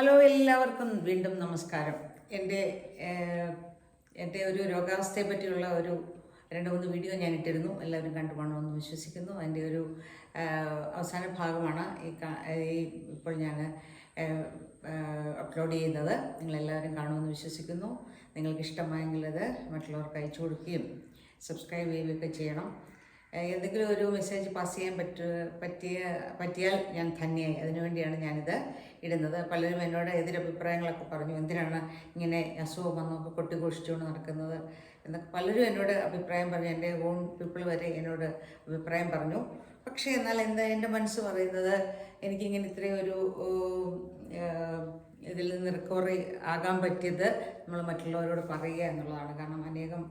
Hello എല്ലാവർക്കും വീണ്ടും നമസ്കാരം. എന്റെ എന്റെ ഒരു രോഗാവസ്ഥയെ പറ്റിയുള്ള ഒരു രണ്ട് മൂന്ന് വീഡിയോ ഞാൻ ഇട്ടിരുന്നു. എല്ലാവരും കണ്ടു കാണുമെന്ന് വിശ്വസിക്കുന്നു. അതിന്റെ ഒരു അവസാന ഭാഗമാണ് ഈ ഇപ്പോൾ ഞാൻ അപ്ലോഡ് ചെയ്യുന്നത്. നിങ്ങളെല്ലാവരും കാണുമെന്ന് വിശ്വസിക്കുന്നു. നിങ്ങൾക്ക് ഇഷ്ടമായെങ്കിൽ അത് മറ്റുള്ളവർക്ക് അയച്ചു കൊടുക്കുകയും സബ്സ്ക്രൈബ് ചെയ്യുകയൊക്കെ ചെയ്യണം. എന്തെങ്കിലും ഒരു മെസ്സേജ് പാസ് ചെയ്യാൻ പറ്റ പറ്റിയ പറ്റിയാൽ ഞാൻ ധന്യായി അതിനുവേണ്ടിയാണ് ഞാനിത് ഇടുന്നത്. പലരും എന്നോട് എതിരഭിപ്രായങ്ങളൊക്കെ പറഞ്ഞു. എന്തിനാണ് ഇങ്ങനെ അസുഖം വന്നൊക്കെ കൊട്ടിഘോഷിച്ചുകൊണ്ട് നടക്കുന്നത് എന്നൊക്കെ പലരും എന്നോട് അഭിപ്രായം പറഞ്ഞു. എന്റെ ഓൺ പീപ്പിൾ വരെ എന്നോട് അഭിപ്രായം പറഞ്ഞു. പക്ഷേ എന്നാൽ എന്താ എന്റെ മനസ്സ് പറയുന്നത്? എനിക്കിങ്ങനെ ഇത്രയും ഒരു ഇതിൽ നിന്ന് റിക്കവറി ആകാൻ പറ്റിയത് നമ്മൾ മറ്റുള്ളവരോട് പറയുക എന്നുള്ളതാണ്. കാരണം അനേകം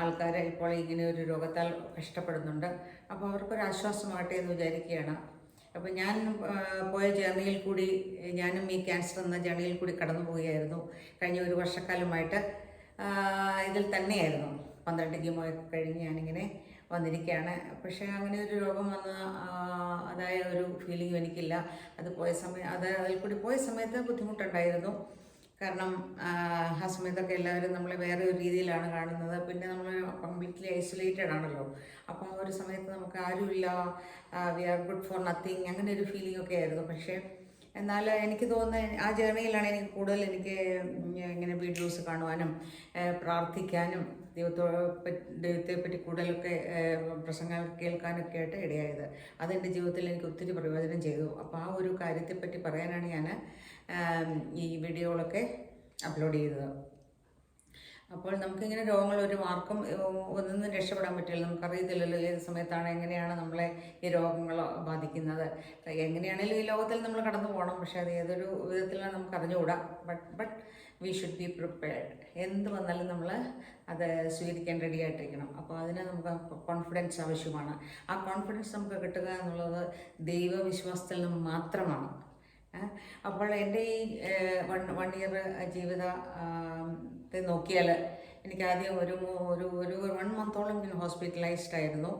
ആൾക്കാർ ഇപ്പോൾ ഇങ്ങനെ ഒരു രോഗത്താൽ കഷ്ടപ്പെടുന്നുണ്ട്. അപ്പോൾ അവർക്കൊരു ആശ്വാസമാകട്ടെ എന്ന് വിചാരിക്കുകയാണ്. അപ്പോൾ ഞാൻ പോയ ജേർണിയിൽ കൂടി ഞാനും ഈ ക്യാൻസർ എന്ന ജേർണിയിൽ കൂടി കടന്നു പോവുകയായിരുന്നു. കഴിഞ്ഞ ഒരു വർഷക്കാലമായിട്ട് ഇതിൽ തന്നെയായിരുന്നു. പന്ത്രണ്ട് കീമോയൊക്കെ കഴിഞ്ഞ് ഞാനിങ്ങനെ വന്നിരിക്കുകയാണ്. പക്ഷേ അങ്ങനെ ഒരു രോഗം വന്ന അതായ ഒരു ഫീലിംഗ് എനിക്കില്ല. അത് പോയ സമയം അത് അതിൽ കൂടി പോയ സമയത്ത് ബുദ്ധിമുട്ടുണ്ടായിരുന്നു. കാരണം സമയത്തൊക്കെ എല്ലാവരും നമ്മളെ വേറെ ഒരു രീതിയിലാണ് കാണുന്നത്. പിന്നെ നമ്മൾ കംപ്ലീറ്റ്ലി ഐസൊലേറ്റഡ് ആണല്ലോ. അപ്പോൾ ആ ഒരു സമയത്ത് നമുക്ക് ആരുമില്ല. We are good for nothing അങ്ങനെ ഒരു ഫീലിംഗ് ഒക്കെ ആയിരുന്നു. പക്ഷേ എന്നാൽ എനിക്ക് തോന്നുന്നത് ആ ജേർണിയിലാണ് എനിക്ക് കൂടുതൽ എനിക്ക് ഇങ്ങനെ വീഡിയോസ് കാണുവാനും പ്രാർത്ഥിക്കാനും ദൈവത്തോട് പറ്റി ദൈവത്തെ പറ്റി കൂടുതലൊക്കെ പ്രസംഗങ്ങൾ കേൾക്കാനൊക്കെ ആയിട്ട് ഇടയായത്. അതെന്റെ ജീവിതത്തിൽ എനിക്ക് ഒത്തിരി പ്രയോജനം ചെയ്തു. അപ്പോൾ ആ ഒരു കാര്യത്തെപ്പറ്റി പറയാനാണ് ഞാൻ ഈ വീഡിയോകളൊക്കെ അപ്ലോഡ് ചെയ്തത്. അപ്പോൾ നമുക്കിങ്ങനെ രോഗങ്ങൾ ഒരു മാർക്കും ഒന്നും രക്ഷപ്പെടാൻ പറ്റില്ല. നമുക്കറിയത്തില്ലല്ലോ ഏത് സമയത്താണ് എങ്ങനെയാണ് നമ്മളെ ഈ രോഗങ്ങൾ ബാധിക്കുന്നത്. എങ്ങനെയാണെങ്കിലും ഈ ലോകത്തിൽ നമ്മൾ കടന്നു പോകണം. പക്ഷേ അത് ഏതൊരു വിധത്തിലാണ് നമുക്ക് അറിഞ്ഞുകൂടാ. But but we should be prepared എന്ത് വന്നാലും നമ്മൾ അത് സ്വീകരിക്കാൻ റെഡി ആയിട്ടിരിക്കണം. അപ്പോൾ അതിന് നമുക്ക് കോൺഫിഡൻസ് ആവശ്യമാണ്. ആ കോൺഫിഡൻസ് നമുക്ക് കിട്ടുക എന്നുള്ളത് ദൈവവിശ്വാസത്തിൽ നിന്ന് മാത്രമാണ്. അപ്പോൾ എന്റെ ഈ വൺ വൺ ഇയർ ജീവിതത്തെ നോക്കിയാൽ എനിക്ക് ആദ്യം ഒരു ഒരു ഒരു വൺ മന്തോളം ഞാൻ ഹോസ്പിറ്റലൈസ്ഡ് ആയിരുന്നു.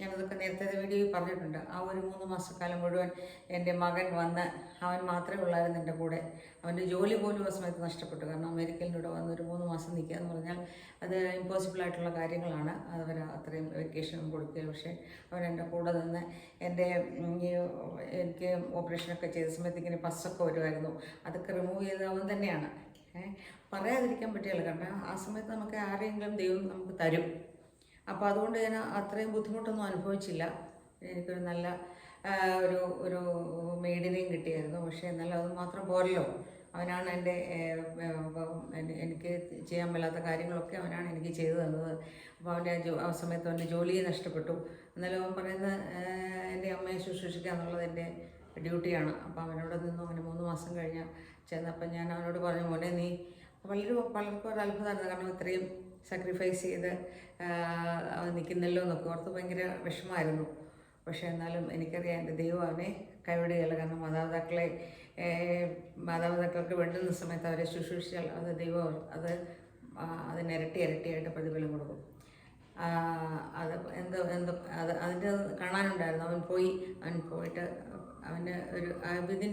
ഞാനതൊക്കെ നേരത്തെ വീഡിയോയിൽ പറഞ്ഞിട്ടുണ്ട്. ആ ഒരു മൂന്ന് മാസക്കാലം മുഴുവൻ എന്റെ മകൻ വന്ന് അവൻ മാത്രമേ ഉള്ളായിരുന്നു എന്റെ കൂടെ. അവന്റെ ജോലി പോലും ആ സമയത്ത് നഷ്ടപ്പെട്ടു. കാരണം അമേരിക്കയിലൂടെ വന്ന് ഒരു മൂന്ന് മാസം നിൽക്കുക എന്ന് പറഞ്ഞാൽ അത് ഇമ്പോസിബിൾ ആയിട്ടുള്ള കാര്യങ്ങളാണ്. അവർ അത്രയും വെക്കേഷനും കൊടുക്കുക പക്ഷേ അവൻ എന്റെ കൂടെ നിന്ന് എന്റെ എനിക്ക് ഓപ്പറേഷനൊക്കെ ചെയ്ത സമയത്ത് ഇങ്ങനെ പസ്സൊക്കെ വരുമായിരുന്നു. അതൊക്കെ റിമൂവ് ചെയ്ത് അവൻ തന്നെയാണ്. പറയാതിരിക്കാൻ പറ്റില്ല കാരണം ആ സമയത്ത് നമുക്ക് ആരെങ്കിലും ദൈവം നമുക്ക് തരും. അപ്പോൾ അതുകൊണ്ട് ഞാൻ അത്രയും ബുദ്ധിമുട്ടൊന്നും അനുഭവിച്ചില്ല. എനിക്കൊരു നല്ല ഒരു ഒരു മെയ്ഡിനെയും കിട്ടിയായിരുന്നു. പക്ഷേ എന്നാലും അത് മാത്രം പോരല്ലോ. അവനാണ് എന്റെ എനിക്ക് ചെയ്യാൻ മേലാത്ത കാര്യങ്ങളൊക്കെ അവനാണ് എനിക്ക് ചെയ്തു തന്നത്. അപ്പോൾ അവന്റെ ആ സമയത്ത് അവന്റെ ജോലി നഷ്ടപ്പെട്ടു. എന്നാലും അവൻ പറയുന്നത് ഏഹ്, എന്റെ അമ്മയെ ശുശ്രൂഷിക്കുക എന്നുള്ളത് എന്റെ ഡ്യൂട്ടിയാണ്. അപ്പോൾ അവനോട് നിന്നു അങ്ങനെ മൂന്ന് മാസം കഴിഞ്ഞ് ചെന്നപ്പോൾ ഞാൻ അവനോട് പറഞ്ഞു മോനെ നീ വളരെ പലർക്കും ഒരു അത്ഭുതമായിരുന്നു. കാരണം ഇത്രയും സാക്രിഫൈസ് ചെയ്ത് നിൽക്കുന്നല്ലോ എന്നൊക്കെ ഓർത്ത് ഭയങ്കര വിഷമമായിരുന്നു. പക്ഷെ എന്നാലും എനിക്കറിയാം എന്റെ ദൈവം അവനെ കൈവിടുകയില്ല. കാരണം മാതാപിതാക്കളെ മാതാപിതാക്കൾക്ക് വേണ്ടുന്ന സമയത്ത് അവരെ ശുശ്രൂഷിച്ചാൽ അത് ദൈവം അത് അതിനിരട്ടി അതിന് ഇരട്ടി ഇരട്ടിയായിട്ട് പ്രതിഫലം കൊടുക്കും. അത് എന്തോ എന്തോ അത് അതിന്റെ കാണാനുണ്ടായിരുന്നു. അവൻ പോയി അവൻ പോയിട്ട് അവന് ഒരു വിതിൻ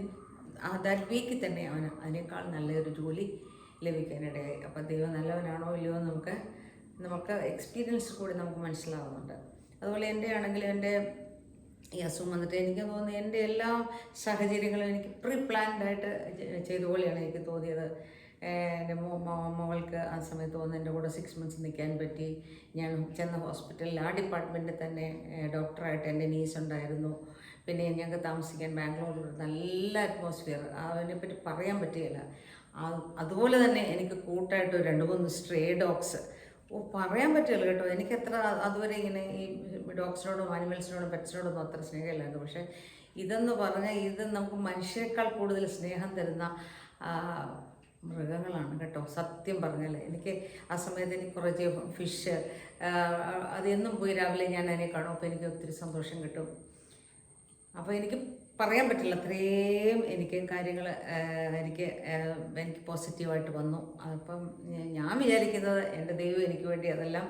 ദാറ്റ് വീക്കിൽ തന്നെ അവന് അതിനേക്കാൾ നല്ലൊരു ജോലി ലഭിക്കാനിടയായി അപ്പോൾ ദൈവം നല്ലവനാണോ ഇല്ലയോ നമുക്ക് നമുക്ക് എക്സ്പീരിയൻസ് കൂടി നമുക്ക് മനസ്സിലാവുന്നുണ്ട്. അതുപോലെ എന്റെ ആണെങ്കിൽ എന്റെ ഈ അസുഖം വന്നിട്ട് എനിക്ക് തോന്നുന്നു എന്റെ എല്ലാ സാഹചര്യങ്ങളും എനിക്ക് പ്രീ പ്ലാൻഡ് ആയിട്ട് ചെ- ചെയ്ത പോലെയാണ് എനിക്ക് തോന്നിയത്. എന്റെ മകൾക്ക് ആ സമയത്ത് വന്ന് എന്റെ കൂടെ സിക്സ് മന്ത്സ് നിൽക്കാൻ പറ്റി. ഞാൻ ചെന്ന ഹോസ്പിറ്റലിൽ ആ ഡിപ്പാർട്ട്മെന്റിൽ തന്നെ ഡോക്ടറായിട്ട് എന്റെ നീസ് ഉണ്ടായിരുന്നു. പിന്നെ ഞങ്ങൾക്ക് താമസിക്കാൻ ബാംഗ്ലൂരിൽ നല്ല അറ്റ്മോസ്ഫിയർ അതിനെപ്പറ്റി പറയാൻ പറ്റുകയില്ല. അതുപോലെ തന്നെ എനിക്ക് കൂട്ടായിട്ട് രണ്ട് മൂന്ന് സ്ട്രേ ഡോഗ്സ് ഓ പറയാൻ പറ്റില്ല കേട്ടോ. എനിക്ക് എത്ര അതുവരെ ഇങ്ങനെ ഈ ഡോഗ്സിനോടും ആനിമൽസിനോടും പെറ്റ്സിനോടൊന്നും അത്ര സ്നേഹമില്ലായിരുന്നു. പക്ഷേ ഇതെന്ന് പറഞ്ഞാൽ ഇത് നമുക്ക് മനുഷ്യരെക്കാൾ കൂടുതൽ സ്നേഹം തരുന്ന മൃഗങ്ങളാണ് കേട്ടോ. സത്യം പറഞ്ഞാൽ എനിക്ക് ആ സമയത്ത് എനിക്ക് കുറച്ച് ഫിഷ് അതെന്നും പോയി രാവിലെ ഞാൻ അതിനെ കാണും. അപ്പോൾ എനിക്ക് ഒത്തിരി സന്തോഷം കിട്ടും. അപ്പോൾ എനിക്ക് പറയാൻ പറ്റില്ല. അത്രയും എനിക്ക് കാര്യങ്ങൾ എനിക്ക് എനിക്ക് പോസിറ്റീവായിട്ട് വന്നു. അപ്പം ഞാൻ വിചാരിക്കുന്നത് എന്റെ ദൈവം എനിക്ക് വേണ്ടി അതെല്ലാം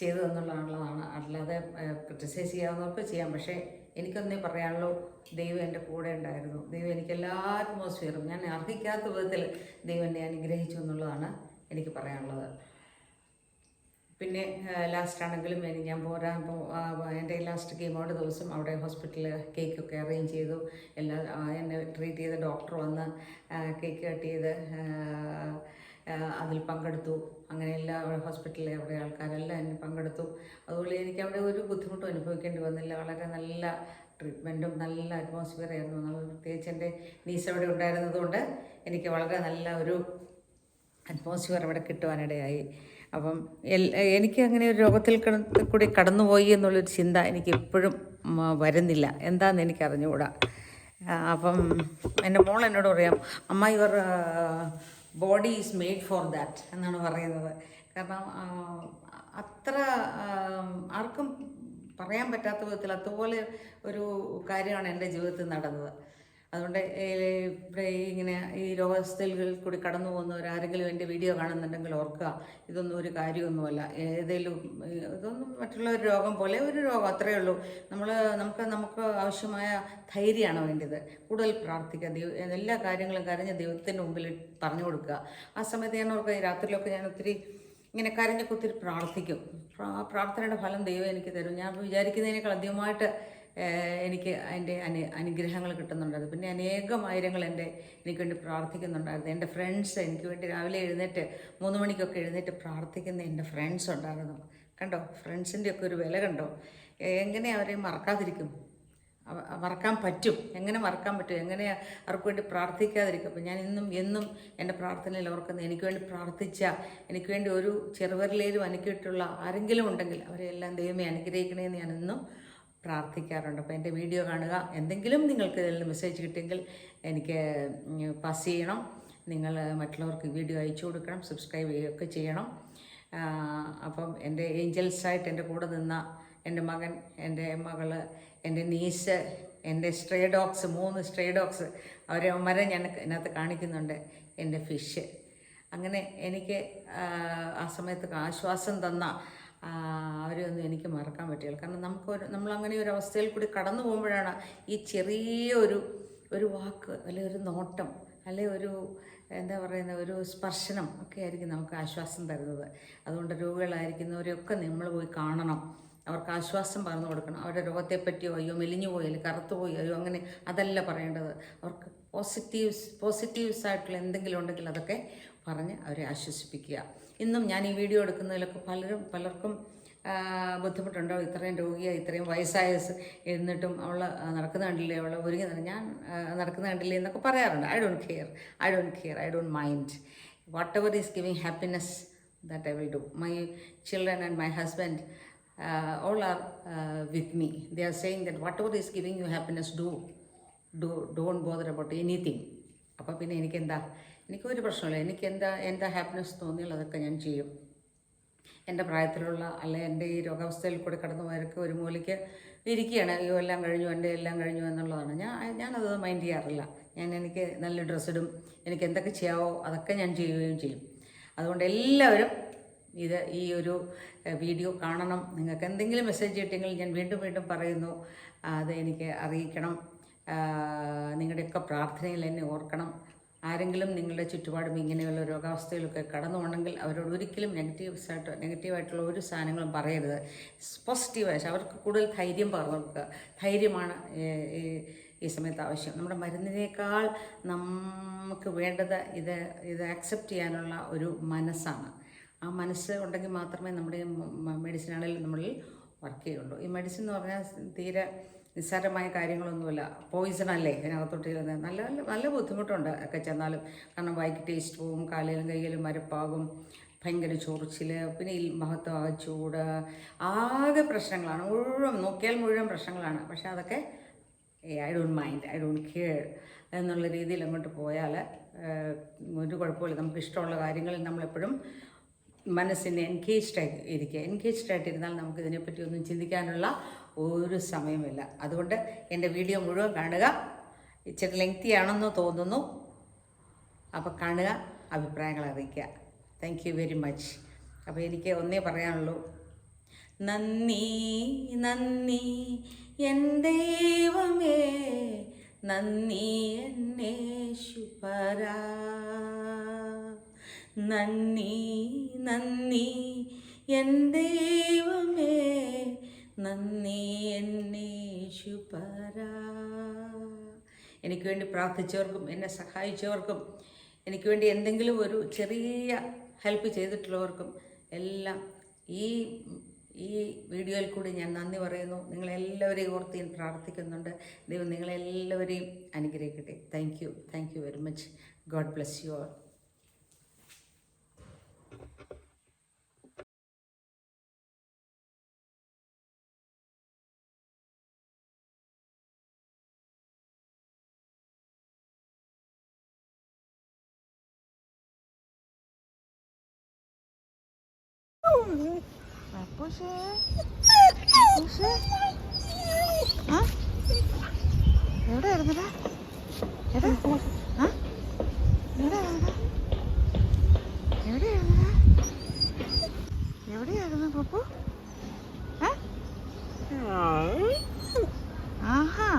ചെയ്തു തന്നുള്ളതാണ് അല്ലാതെ ക്രിറ്റിസൈസ് ചെയ്യാവുന്നവർക്ക് ചെയ്യാം. പക്ഷേ എനിക്കൊന്നേ പറയാനുള്ളൂ ദൈവം എന്റെ കൂടെ ഉണ്ടായിരുന്നു. ദൈവം എനിക്ക് എല്ലാ അറ്റ്മോസ്ഫിയറും ഞാൻ അർഹിക്കാത്ത വിധത്തിൽ ദൈവം എന്നെ അനുഗ്രഹിച്ചു എന്നുള്ളതാണ് എനിക്ക് പറയാനുള്ളത്. പിന്നെ ലാസ്റ്റ് ആണെങ്കിലും എനി- ഞാൻ പോരാ. എന്റെ ലാസ്റ്റ് കീമോയുടെ ദിവസം അവിടെ ഹോസ്പിറ്റലിൽ കേക്കൊക്കെ അറേഞ്ച് ചെയ്തു. എല്ലാ എന്നെ ട്രീറ്റ് ചെയ്ത ഡോക്ടർ വന്ന് കേക്ക് കട്ട് ചെയ്ത് അതിൽ പങ്കെടുത്തു. അങ്ങനെ എല്ലാ ഹോസ്പിറ്റലിലെ അവിടെ ആൾക്കാരെല്ലാം എന്നെ പങ്കെടുത്തു. അതുപോലെ എനിക്ക് അവിടെ ഒരു ബുദ്ധിമുട്ടും അനുഭവിക്കേണ്ടി വന്നില്ല. വളരെ നല്ല ട്രീറ്റ്മെന്റും നല്ല അറ്റ്മോസ്ഫിയർ ആയിരുന്നു. പ്രത്യേകിച്ച് എന്റെ നീസ് അവിടെ ഉണ്ടായിരുന്നതുകൊണ്ട് എനിക്ക് വളരെ നല്ല ഒരു അറ്റ്മോസ്ഫിയർ അവിടെ കിട്ടുവാനിടയായി. അപ്പം എനിക്ക് അങ്ങനെ ഒരു രോഗത്തിൽ കിട- കൂടി കടന്നുപോയി എന്നുള്ളൊരു ചിന്ത എനിക്ക് എപ്പോഴും വരുന്നില്ല. എന്താണെന്ന് എനിക്ക് അറിഞ്ഞുകൂടാ അപ്പം എന്റെ മോൾ എന്നോട് പറയാം അമ്മ your body is made for that എന്നാണ് പറയുന്നത്. കാരണം അത്ര ആർക്കും പറയാൻ പറ്റാത്ത വിധത്തിൽ അതുപോലെ ഒരു കാര്യമാണ് എന്റെ ജീവിതത്തിൽ നടന്നത്. അതുകൊണ്ട് ഇങ്ങനെ ഈ രോഗാവസ്ഥയിൽ കൂടി കടന്നു പോകുന്നവർ ആരെങ്കിലും എന്റെ വീഡിയോ കാണുന്നുണ്ടെങ്കിൽ ഓർക്കുക ഇതൊന്നും ഒരു കാര്യമൊന്നുമല്ല. ഏതെങ്കിലും ഇതൊന്നും മറ്റുള്ള ഒരു രോഗം പോലെ ഒരു രോഗം അത്രയേ ഉള്ളൂ. നമ്മൾ നമുക്ക് നമുക്ക് ആവശ്യമായ ധൈര്യമാണ് വേണ്ടത്. കൂടുതൽ പ്രാർത്ഥിക്കുക ദൈവം എല്ലാ കാര്യങ്ങളും കരഞ്ഞ് ദൈവത്തിന്റെ മുമ്പിൽ പറഞ്ഞു കൊടുക്കുക. ആ സമയത്ത് ഞാൻ ഓർക്കുക രാത്രിയിലൊക്കെ ഞാൻ ഒത്തിരി ഇങ്ങനെ കരഞ്ഞൊക്കെ ഒത്തിരി പ്രാർത്ഥിക്കും. പ്രാർത്ഥനയുടെ ഫലം ദൈവം എനിക്ക് തരും. ഞാൻ വിചാരിക്കുന്നതിനേക്കാൾ അധികമായിട്ട് എനിക്ക് അതിന്റെ അനു അനുഗ്രഹങ്ങൾ കിട്ടുന്നുണ്ടായിരുന്നു. പിന്നെ അനേകം ആയിരങ്ങൾ എന്റെ എനിക്ക് വേണ്ടി പ്രാർത്ഥിക്കുന്നുണ്ടായിരുന്നു. എന്റെ ഫ്രണ്ട്സ് എനിക്ക് വേണ്ടി രാവിലെ എഴുന്നേറ്റ് മൂന്ന് മണിക്കൊക്കെ എഴുന്നേറ്റ് പ്രാർത്ഥിക്കുന്ന എന്റെ ഫ്രണ്ട്സ് ഉണ്ടായിരുന്നു. കണ്ടോ? ഫ്രണ്ട്സിന്റെ ഒക്കെ ഒരു വില കണ്ടോ? എങ്ങനെ അവരെ മറക്കാതിരിക്കും? മറക്കാൻ പറ്റും. എങ്ങനെ മറക്കാൻ പറ്റും? എങ്ങനെ അവർക്ക് വേണ്ടി പ്രാർത്ഥിക്കാതിരിക്കും? അപ്പം ഞാൻ ഇന്നും എന്നും എന്റെ പ്രാർത്ഥനയിൽ ഓർക്കുന്നത് എനിക്ക് വേണ്ടി പ്രാർത്ഥിച്ച എനിക്ക് വേണ്ടി ഒരു ചെറുവരിലേലും അനുക്കിയിട്ടുള്ള ആരെങ്കിലും ഉണ്ടെങ്കിൽ അവരെല്ലാം ദൈവമേ അനുഗ്രഹിക്കണേന്ന് ഞാൻ എന്നും പ്രാർത്ഥിക്കാറുണ്ട്. അപ്പോൾ എന്റെ വീഡിയോ കാണുക. എന്തെങ്കിലും നിങ്ങൾക്ക് ഇതിൽ നിന്ന് മെസ്സേജ് കിട്ടിയെങ്കിൽ എനിക്ക് പാസ് ചെയ്യണം. നിങ്ങൾ മറ്റുള്ളവർക്ക് വീഡിയോ അയച്ചു കൊടുക്കണം സബ്സ്ക്രൈബ് ചെയ്യുകയൊക്കെ ചെയ്യണം. അപ്പം എന്റെ ഏഞ്ചൽസായിട്ട് എന്റെ കൂടെ നിന്ന എന്റെ മകൻ എന്റെ മകൾ എന്റെ നീസ് എന്റെ സ്ട്രേ ഡോഗ്സ് മൂന്ന് സ്ട്രേ ഡോഗ്സ് അവരെ വരെ ഞാൻ ഇതിനകത്ത് കാണിക്കുന്നുണ്ട്. എന്റെ ഫിഷ് അങ്ങനെ എനിക്ക് ആ സമയത്ത് ആശ്വാസം തന്ന അവരെയൊന്നും എനിക്ക് മറക്കാൻ പറ്റില്ല. കാരണം നമുക്കൊരു നമ്മളങ്ങനെ ഒരു അവസ്ഥയിൽ കൂടി കടന്നു പോകുമ്പോഴാണ് ഈ ചെറിയ ഒരു ഒരു വാക്ക് അല്ലെ ഒരു നോട്ടം അല്ലെ ഒരു എന്താ പറയുന്ന ഒരു സ്പർശനം ഒക്കെ ആയിരിക്കും നമുക്ക് ആശ്വാസം തരുന്നത്. അതുകൊണ്ട് രോഗികളായിരിക്കുന്നവരെയൊക്കെ നമ്മൾ പോയി കാണണം. അവർക്ക് ആശ്വാസം പറഞ്ഞു കൊടുക്കണം. അവരുടെ രോഗത്തെപ്പറ്റിയോ അയ്യോ മെലിഞ്ഞു പോയി അല്ലെങ്കിൽ കറുത്തു പോയോ അയ്യോ അങ്ങനെ അതല്ല പറയേണ്ടത്. അവർക്ക് പോസിറ്റീവ്സ് പോസിറ്റീവ്സ് ആയിട്ടുള്ള എന്തെങ്കിലും ഉണ്ടെങ്കിൽ അതൊക്കെ പറഞ്ഞ് അവരെ ആശ്വസിപ്പിക്കുക. ഇന്നും ഞാൻ ഈ വീഡിയോ എടുക്കുന്നതിലൊക്കെ പലരും പലർക്കും ബുദ്ധിമുട്ടുണ്ടോ? ഇത്രയും രോഗിയായി ഇത്രയും വയസ്സായ എന്നിട്ടും അവൾ നടക്കുന്ന കണ്ടില്ലേ? അവൾ ഒരുങ്ങി ഞാൻ നടക്കുന്ന കണ്ടില്ലേ എന്നൊക്കെ പറയാറുണ്ട്. I don't care I don't care I don't mind whatever is giving happiness that I will do my children and my husband all are uh, with me. They are saying that whatever is giving you happiness, do. Do don't bother about anything. അപ്പോൾ പിന്നെ എനിക്കെന്താ? എനിക്കൊരു പ്രശ്നമില്ല. എനിക്ക് എന്താ എന്താ happiness തോന്നിയാൽ അതൊക്കെ ഞാൻ ചെയ്യും. എന്റെ പ്രായത്തിലുള്ള അല്ലെ എന്റെ ഈ രോഗാവസ്ഥയിൽ കൂടി കടന്നു പോയവരൊക്കെ ഒരു മൂലയ്ക്ക് ഇരിക്കുകയാണ്. അയ്യോ എല്ലാം കഴിഞ്ഞു എന്റെ എല്ലാം കഴിഞ്ഞു എന്നുള്ളതാണ്. ഞാൻ ഞാനത് മൈൻഡ് ചെയ്യാറില്ല. ഞാൻ എനിക്ക് നല്ല ഡ്രസ്സിടും എനിക്ക് എന്തൊക്കെ ചെയ്യാവോ അതൊക്കെ ഞാൻ ചെയ്യുകയും ചെയ്യും. അതുകൊണ്ട് എല്ലാവരും ഇത് ഈ ഒരു വീഡിയോ കാണണം. നിങ്ങൾക്ക് എന്തെങ്കിലും മെസ്സേജ് കിട്ടിയെങ്കിൽ ഞാൻ വീണ്ടും വീണ്ടും പറയുന്നു. അത് എനിക്ക് അറിയിക്കണം. നിങ്ങളുടെയൊക്കെ പ്രാർത്ഥനയിൽ എന്നെ ഓർക്കണം. ആരെങ്കിലും നിങ്ങളുടെ ചുറ്റുപാടും ഇങ്ങനെയുള്ള രോഗാവസ്ഥയിലൊക്കെ കടന്നു പോകണമെങ്കിൽ അവരോട് ഒരിക്കലും നെഗറ്റീവ്സ് ആയിട്ട് നെഗറ്റീവായിട്ടുള്ള ഒരു സാധനങ്ങളും പറയരുത്. പോസിറ്റീവായിട്ട് അവർക്ക് കൂടുതൽ ധൈര്യം പകർന്നു കൊടുക്കുക. ധൈര്യമാണ് ഈ സമയത്ത് ആവശ്യം. നമ്മുടെ മരുന്നിനേക്കാൾ നമുക്ക് വേണ്ടത് ഇത് ഇത് ആക്സെപ്റ്റ് ചെയ്യാനുള്ള ഒരു മനസ്സാണ്. ആ മനസ്സ് ഉണ്ടെങ്കിൽ മാത്രമേ നമ്മുടെ മെഡിസിൻ ആണെങ്കിലും നമ്മളിൽ വർക്ക് ചെയ്യുള്ളൂ. ഈ മെഡിസിൻ എന്ന് പറഞ്ഞാൽ തീരെ നിസ്സാരമായ കാര്യങ്ങളൊന്നുമില്ല. പോയിസൺ അല്ലേ ഇതിനകത്തോട്ട് ചെല്ലുന്നത് നല്ല നല്ല ബുദ്ധിമുട്ടുണ്ട് ഒക്കെ ചെന്നാലും. കാരണം വായിക്ക് ടേസ്റ്റ് പോവും കാലിലും കയ്യിലും മരപ്പാകും ഭയങ്കര ചൊറിച്ചിൽ പിന്നെ ഈ മഹത്വ ചൂട് ആകെ പ്രശ്നങ്ങളാണ്. മുഴുവൻ നോക്കിയാൽ മുഴുവൻ പ്രശ്നങ്ങളാണ്. പക്ഷേ അതൊക്കെ I don't mind I don't care എന്നുള്ള രീതിയിൽ അങ്ങോട്ട് പോയാൽ ഒരു കുഴപ്പമില്ല. നമുക്ക് ഇഷ്ടമുള്ള കാര്യങ്ങളിൽ നമ്മളെപ്പോഴും മനസ്സിനെ എൻഗേജ്ഡ് ആയി ഇരിക്കുക. എൻഗേജ്ഡ് ആയിട്ടിരുന്നാൽ നമുക്ക് ഇതിനെപ്പറ്റി ഒന്നും ചിന്തിക്കാനുള്ള ഒരു സമയമില്ല. അതുകൊണ്ട് എന്റെ വീഡിയോ മുഴുവൻ കാണുക. ഇച്ചിരി ലെങ്തി ആണെന്ന് തോന്നുന്നു. അപ്പോൾ കാണുക അഭിപ്രായങ്ങൾ അറിയിക്കുക. താങ്ക് യു വെരി മച്ച് അപ്പോൾ എനിക്ക് ഒന്നേ പറയാനുള്ളൂ. നന്ദി നന്ദി എൻ ദൈവമേ. നന്ദി എന്നേശുപരാ നന്ദി നന്ദി എൻ ദൈവമേ നന്ദി എന്നേശുപരാ എനിക്ക് വേണ്ടി പ്രാർത്ഥിച്ചവർക്കും എന്നെ സഹായിച്ചവർക്കും എനിക്ക് വേണ്ടി എന്തെങ്കിലും ഒരു ചെറിയ ഹെൽപ്പ് ചെയ്തിട്ടുള്ളവർക്കും എല്ലാം ഈ ഈ വീഡിയോയിൽ കൂടി ഞാൻ നന്ദി പറയുന്നു. നിങ്ങളെല്ലാവരെയും ഓർത്ത് ഞാൻ പ്രാർത്ഥിക്കുന്നുണ്ട്. ദൈവം നിങ്ങളെല്ലാവരെയും അനുഗ്രഹിക്കട്ടെ. Thank you thank you very much God bless you all അപ്പൂസേ അപ്പൂസേ ആ എവിടെയായിരുന്നടാ എടാ ആ എവിടെയായിരുന്നടാ എവിടെയായിരുന്നടാ എവിടെയായിരുന്നു പപ്പു? ആഹാ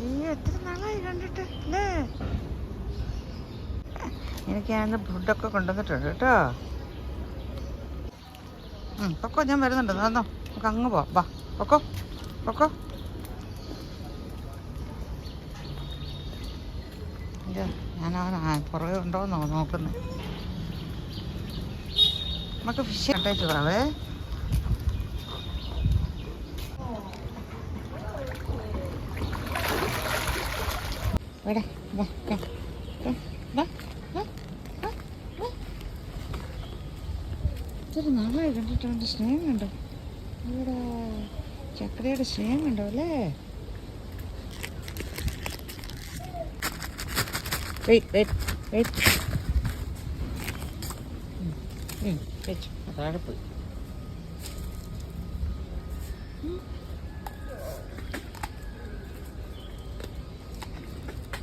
ഈ എത്ര നാളായി കണ്ടിട്ട് അല്ലേ എനിക്ക് ഞാൻ ഫുഡൊക്കെ കൊണ്ടുവന്നിട്ടുണ്ട് കേട്ടോ പൊക്കോ ഞാൻ വരുന്നുണ്ട്. നടന്നോ നമുക്ക് അങ്ങ് പോവാം. വാ പൊക്കോ പൊക്കോ. ഞാൻ അവൻ പുറകെ ഉണ്ടോന്നോ നോക്കുന്നത് നമുക്ക് ഫിഷ് കണ്ടേച്ച് പോവേ ഇവിടെ വാ വാ വാ വാ വാ വാ വാ ഇതൊരു നാളായി കണ്ടിട്ടുണ്ട് സ്നേഹം കണ്ടോ? ഇവിടെ ചക്കരയുടെ സ്നേഹം കണ്ടോ അല്ലേ? വെയിറ്റ് വെയിറ്റ് വെയിറ്റ് താഴെ പോയി.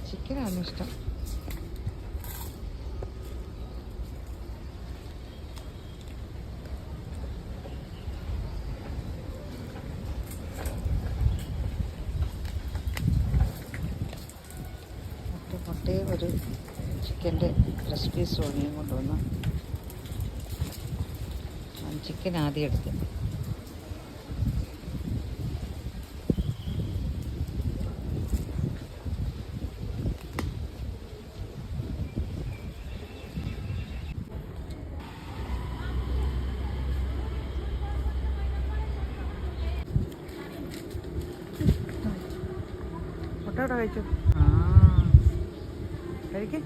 ചിക്കനാണ് ഇഷ്ടം? ഒരു ചിക്കന്റെ റെസിപ്പി സോണിയും കൊണ്ടുവന്ന് ചിക്കൻ ആദ്യം എടുത്ത്. മുട്ട ഇവിടെ കഴിച്ചു? കഴിക്ക്.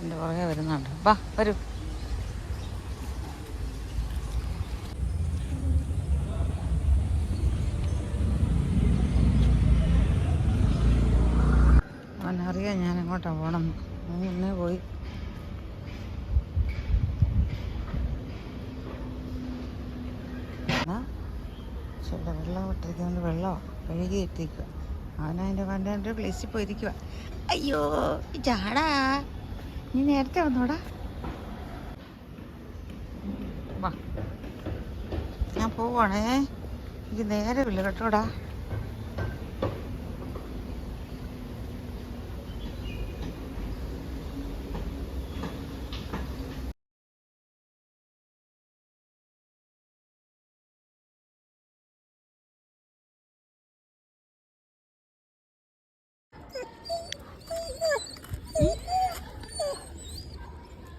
എന്റെ പുറകെ വരുന്നുണ്ട്. വാ വരൂ. അവനറിയാം ഞാൻ എങ്ങോട്ടാണ് ഞാൻ മുന്നേ പോയി എന്നാ ചില വെള്ളം ഇട്ടിരിക്കുന്നത് വെള്ളം കഴുകി ഇട്ടിരിക്കുക. അവനതിന്റെ കണ്ടതിന്റെ പ്ലേസിൽ പോയിരിക്കുക അയ്യോ ചാടാ. നീ നേരത്തെ വന്നോടാ. വാ. ഞാൻ പോവാണേ. എനിക്ക് നേരമില്ല കേട്ടോടാ.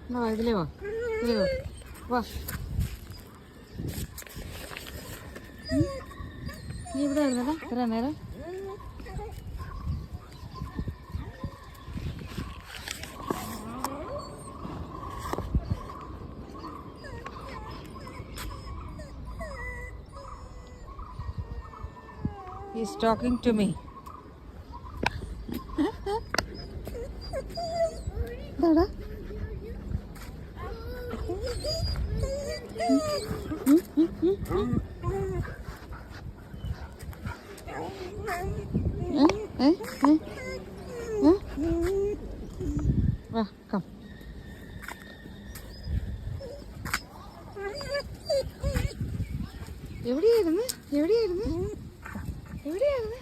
എന്നാ വാ ഇതിലേ വാ ഇതിലേ വാ വാ ഉം. നീ ഇവിടെ ആയിരുന്നടാ ഇത്ര നേരം He's talking to me. വാ കം എവിടെയായിരുന്നു? എവിടെയായിരുന്നു? എവിടെയായിരുന്നു?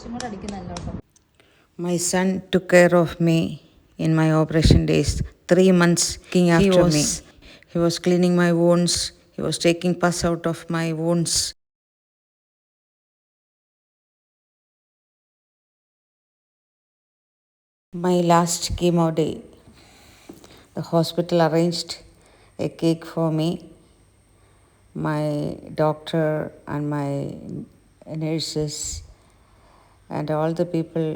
ദേഷ്യം കൂടെ അടിക്കുന്നല്ലോ കേട്ടോ My son took care of me in my operation days. Three months looking after me. He was cleaning my wounds. He was taking pus out of my wounds. My last chemo day, the hospital arranged a cake for me. My doctor and my nurses and all the people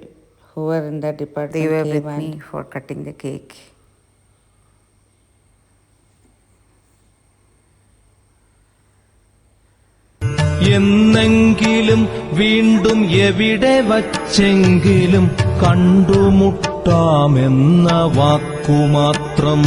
who were in that department they were with me for cutting the cake. എന്നെങ്കിലും വീണ്ടും എവിടെ വച്ചെങ്കിലും കണ്ടുമുട്ടാമെന്ന വാക്കുമാത്രം